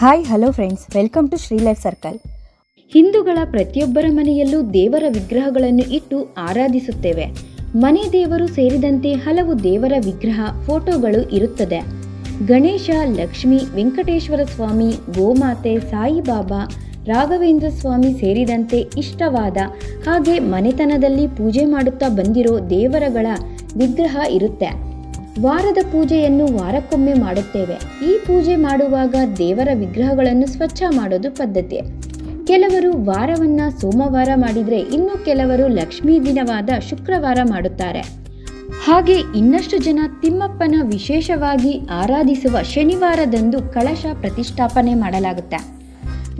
Hi hello friends welcome to Shri life circle ಹಿಂದೂಗಳ ಪ್ರತಿಯೊಬ್ಬರ ಮನೆಯಲ್ಲೂ ದೇವರ ವಿಗ್ರಹಗಳನ್ನು ಇಟ್ಟು ಆರಾಧಿಸುತ್ತೇವೆ. ಮನೆ ದೇವರು ಸೇರಿದಂತೆ ಹಲವು ದೇವರ ವಿಗ್ರಹ, ಫೋಟೋಗಳು ಇರುತ್ತದೆ. ಗಣೇಶ, ಲಕ್ಷ್ಮಿ, ವೆಂಕಟೇಶ್ವರ ಸ್ವಾಮಿ, ಗೋಮಾತೆ, ಸಾಯಿಬಾಬಾ, ರಾಘವೇಂದ್ರ ಸ್ವಾಮಿ ಸೇರಿದಂತೆ ಇಷ್ಟವಾದ ಹಾಗೆ ಮನೆತನದಲ್ಲಿ ಪೂಜೆ ಮಾಡುತ್ತಾ ಬಂದಿರೋ ದೇವರಗಳ ವಿಗ್ರಹ ಇರುತ್ತೆ. ವಾರದ ಪೂಜೆಯನ್ನು ವಾರಕ್ಕೊಮ್ಮೆ ಮಾಡುತ್ತೇವೆ. ಈ ಪೂಜೆ ಮಾಡುವಾಗ ದೇವರ ವಿಗ್ರಹಗಳನ್ನು ಸ್ವಚ್ಛ ಮಾಡೋದು ಪದ್ಧತಿ. ಕೆಲವರು ವಾರವನ್ನ ಸೋಮವಾರ ಮಾಡಿದರೆ ಇನ್ನು ಕೆಲವರು ಲಕ್ಷ್ಮೀ ದಿನವಾದ ಶುಕ್ರವಾರ ಮಾಡುತ್ತಾರೆ. ಹಾಗೆ ಇನ್ನಷ್ಟು ಜನ ತಿಮ್ಮಪ್ಪನ ವಿಶೇಷವಾಗಿ ಆರಾಧಿಸುವ ಶನಿವಾರದಂದು ಕಳಶ ಪ್ರತಿಷ್ಠಾಪನೆ ಮಾಡಲಾಗುತ್ತೆ.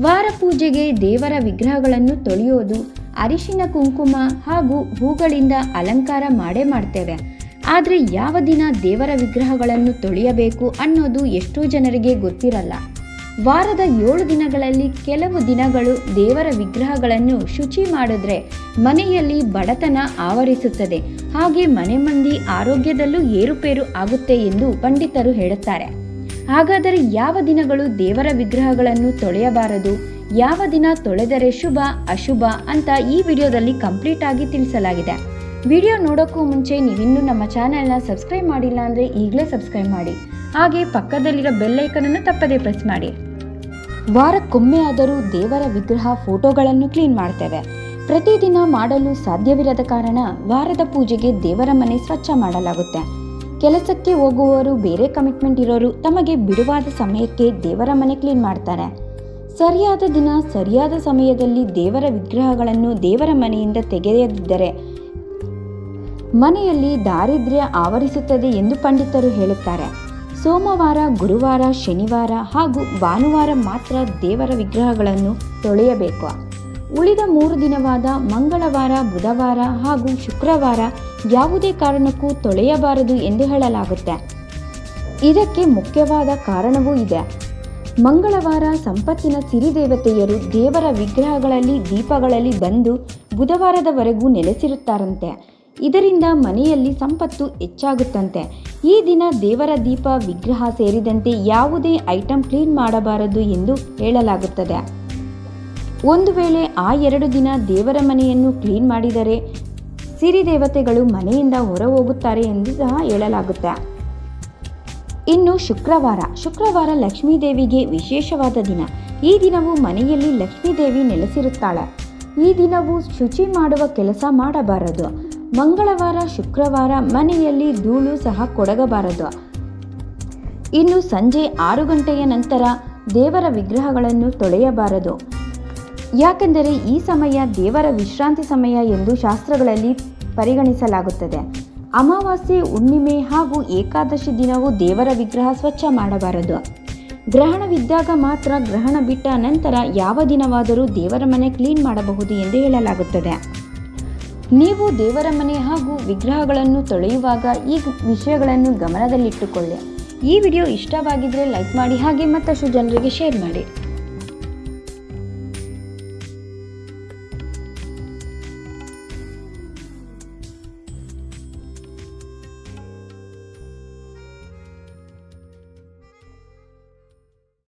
ವಾರ ಪೂಜೆಗೆ ದೇವರ ವಿಗ್ರಹಗಳನ್ನು ತೊಳೆಯೋದು, ಅರಿಶಿನ ಕುಂಕುಮ ಹಾಗೂ ಹೂಗಳಿಂದ ಅಲಂಕಾರ ಮಾಡೇ ಮಾಡ್ತೇವೆ. ಆದರೆ ಯಾವ ದಿನ ದೇವರ ವಿಗ್ರಹಗಳನ್ನು ತೊಳೆಯಬೇಕು ಅನ್ನೋದು ಎಷ್ಟೋ ಜನರಿಗೆ ಗೊತ್ತಿರಲ್ಲ. ವಾರದ ಏಳು ದಿನಗಳಲ್ಲಿ ಕೆಲವು ದಿನಗಳು ದೇವರ ವಿಗ್ರಹಗಳನ್ನು ಶುಚಿ ಮಾಡಿದ್ರೆ ಮನೆಯಲ್ಲಿ ಬಡತನ ಆವರಿಸುತ್ತದೆ. ಹಾಗೆ ಮನೆ ಮಂದಿ ಆರೋಗ್ಯದಲ್ಲೂ ಏರುಪೇರು ಆಗುತ್ತೆ ಎಂದು ಪಂಡಿತರು ಹೇಳುತ್ತಾರೆ. ಹಾಗಾದರೆ ಯಾವ ದಿನಗಳು ದೇವರ ವಿಗ್ರಹಗಳನ್ನು ತೊಳೆಯಬಾರದು? ಯಾವ ದಿನ ತೊಳೆದರೆ ಶುಭ, ಅಶುಭ ಅಂತ ಈ ವಿಡಿಯೋದಲ್ಲಿ ಕಂಪ್ಲೀಟ್ ಆಗಿ ತಿಳಿಸಲಾಗಿದೆ. ವಿಡಿಯೋ ನೋಡೋಕ್ಕೂ ಮುಂಚೆ ನೀವಿನ್ನೂ ನಮ್ಮ ಚಾನೆಲ್ನ ಸಬ್ಸ್ಕ್ರೈಬ್ ಮಾಡಿಲ್ಲ ಅಂದರೆ ಈಗಲೇ ಸಬ್ಸ್ಕ್ರೈಬ್ ಮಾಡಿ. ಹಾಗೆ ಪಕ್ಕದಲ್ಲಿರೋ ಬೆಲ್ಲೈಕನನ್ನು ತಪ್ಪದೇ ಪ್ರೆಸ್ ಮಾಡಿ. ವಾರಕ್ಕೊಮ್ಮೆ ಆದರೂ ದೇವರ ವಿಗ್ರಹ ಫೋಟೋಗಳನ್ನು ಕ್ಲೀನ್ ಮಾಡ್ತೇವೆ. ಪ್ರತಿದಿನ ಮಾಡಲು ಸಾಧ್ಯವಿರದ ಕಾರಣ ವಾರದ ಪೂಜೆಗೆ ದೇವರ ಮನೆ ಸ್ವಚ್ಛ ಮಾಡಲಾಗುತ್ತೆ. ಕೆಲಸಕ್ಕೆ ಹೋಗುವವರು ಬೇರೆ ಕಮಿಟ್ಮೆಂಟ್ ಇರೋರು ತಮಗೆ ಬಿಡುವಾದ ಸಮಯಕ್ಕೆ ದೇವರ ಮನೆ ಕ್ಲೀನ್ ಮಾಡ್ತಾರೆ. ಸರಿಯಾದ ದಿನ ಸರಿಯಾದ ಸಮಯದಲ್ಲಿ ದೇವರ ವಿಗ್ರಹಗಳನ್ನು ದೇವರ ಮನೆಯಿಂದ ತೆಗೆಯದಿದ್ದರೆ ಮನೆಯಲ್ಲಿ ದಾರಿದ್ರ್ಯ ಆವರಿಸುತ್ತದೆ ಎಂದು ಪಂಡಿತರು ಹೇಳುತ್ತಾರೆ. ಸೋಮವಾರ, ಗುರುವಾರ, ಶನಿವಾರ ಹಾಗೂ ಭಾನುವಾರ ಮಾತ್ರ ದೇವರ ವಿಗ್ರಹಗಳನ್ನು ತೊಳೆಯಬೇಕು. ಉಳಿದ ಮೂರು ದಿನವಾದ ಮಂಗಳವಾರ, ಬುಧವಾರ ಹಾಗೂ ಶುಕ್ರವಾರ ಯಾವುದೇ ಕಾರಣಕ್ಕೂ ತೊಳೆಯಬಾರದು ಎಂದು ಹೇಳಲಾಗುತ್ತೆ. ಇದಕ್ಕೆ ಮುಖ್ಯವಾದ ಕಾರಣವೂ ಇದೆ. ಮಂಗಳವಾರ ಸಂಪತ್ತಿನ ಸಿರಿದೇವತೆಯರು ದೇವರ ವಿಗ್ರಹಗಳಲ್ಲಿ ದೀಪಗಳಲ್ಲಿ ಬಂದು ಬುಧವಾರದವರೆಗೂ ನೆಲೆಸಿರುತ್ತಾರಂತೆ. ಇದರಿಂದ ಮನೆಯಲ್ಲಿ ಸಂಪತ್ತು ಹೆಚ್ಚಾಗುತ್ತಂತೆ. ಈ ದಿನ ದೇವರ ದೀಪ, ವಿಗ್ರಹ ಸೇರಿದಂತೆ ಯಾವುದೇ ಐಟಂ ಕ್ಲೀನ್ ಮಾಡಬಾರದು ಎಂದು ಹೇಳಲಾಗುತ್ತದೆ. ಒಂದು ವೇಳೆ ಆ ಎರಡು ದಿನ ದೇವರ ಮನೆಯನ್ನು ಕ್ಲೀನ್ ಮಾಡಿದರೆ ಸಿರಿ ದೇವತೆಗಳು ಮನೆಯಿಂದ ಹೊರ ಹೋಗುತ್ತಾರೆ ಎಂದು ಸಹ ಹೇಳಲಾಗುತ್ತೆ. ಇನ್ನು ಶುಕ್ರವಾರ. ಶುಕ್ರವಾರ ಲಕ್ಷ್ಮೀದೇವಿಗೆ ವಿಶೇಷವಾದ ದಿನ. ಈ ದಿನವು ಮನೆಯಲ್ಲಿ ಲಕ್ಷ್ಮೀದೇವಿ ನೆಲೆಸಿರುತ್ತಾಳೆ. ಈ ದಿನವು ಶುಚಿ ಮಾಡುವ ಕೆಲಸ ಮಾಡಬಾರದು. ಮಂಗಳವಾರ, ಶುಕ್ರವಾರ ಮನೆಯಲ್ಲಿ ಧೂಳು ಸಹ ಕೊಡಗಬಾರದು. ಇನ್ನು ಸಂಜೆ ಆರು ಗಂಟೆಯ ನಂತರ ದೇವರ ವಿಗ್ರಹಗಳನ್ನು ತೊಳೆಯಬಾರದು. ಯಾಕೆಂದರೆ ಈ ಸಮಯ ದೇವರ ವಿಶ್ರಾಂತಿ ಸಮಯ ಎಂದು ಶಾಸ್ತ್ರಗಳಲ್ಲಿ ಪರಿಗಣಿಸಲಾಗುತ್ತದೆ. ಅಮಾವಾಸ್ಯೆ, ಹುಣ್ಣಿಮೆ ಹಾಗೂ ಏಕಾದಶಿ ದಿನವೂ ದೇವರ ವಿಗ್ರಹ ಸ್ವಚ್ಛ ಮಾಡಬಾರದು. ಗ್ರಹಣವಿದ್ದಾಗ ಮಾತ್ರ ಗ್ರಹಣ ಬಿಟ್ಟ ನಂತರ ಯಾವ ದಿನವಾದರೂ ದೇವರ ಮನೆ ಕ್ಲೀನ್ ಮಾಡಬಹುದು ಎಂದು ಹೇಳಲಾಗುತ್ತದೆ. ನೀವು ದೇವರ ಮನೆ ಹಾಗೂ ವಿಗ್ರಹಗಳನ್ನು ತೊಳೆಯುವಾಗ ಈ ವಿಷಯಗಳನ್ನು ಗಮನದಲ್ಲಿಟ್ಟುಕೊಳ್ಳಿ. ಈ ವಿಡಿಯೋ ಇಷ್ಟವಾಗಿದ್ದರೆ ಲೈಕ್ ಮಾಡಿ ಹಾಗೆ ಮತ್ತಷ್ಟು ಜನರಿಗೆ ಶೇರ್ ಮಾಡಿ.